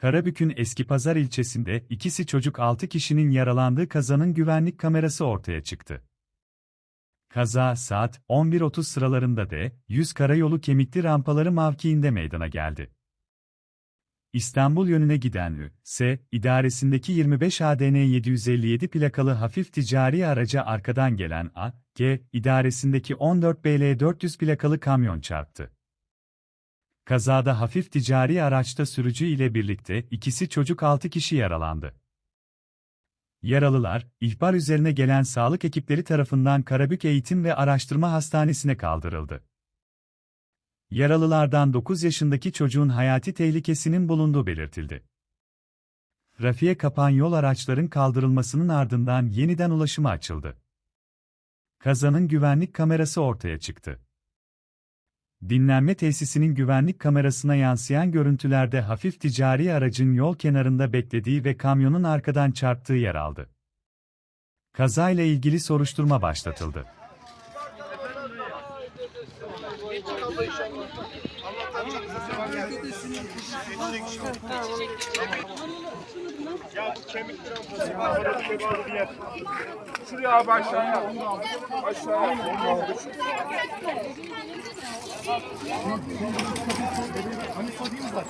Karabük'ün Eskipazar ilçesinde ikisi çocuk 6 kişinin yaralandığı kazanın güvenlik kamerası ortaya çıktı. Kaza saat 11.30 sıralarında D 100 karayolu kemikli rampaları mavkiinde meydana geldi. İstanbul yönüne giden Ü, S, idaresindeki 25 ADN 757 plakalı hafif ticari araca arkadan gelen A, G, idaresindeki 14 BL 400 plakalı kamyon çarptı. Kazada hafif ticari araçta sürücü ile birlikte ikisi çocuk 6 kişi yaralandı. Yaralılar, ihbar üzerine gelen sağlık ekipleri tarafından Karabük Eğitim ve Araştırma Hastanesi'ne kaldırıldı. Yaralılardan 9 yaşındaki çocuğun hayati tehlikesinin bulunduğu belirtildi. Trafiğe kapan yol araçların kaldırılmasının ardından yeniden ulaşıma açıldı. Kazanın güvenlik kamerası ortaya çıktı. Dinlenme tesisinin güvenlik kamerasına yansıyan görüntülerde hafif ticari aracın yol kenarında beklediği ve kamyonun arkadan çarptığı yer aldı. Kazayla ilgili soruşturma başlatıldı. Şuraya abi. Aşağıya. Hani sorayım zaten.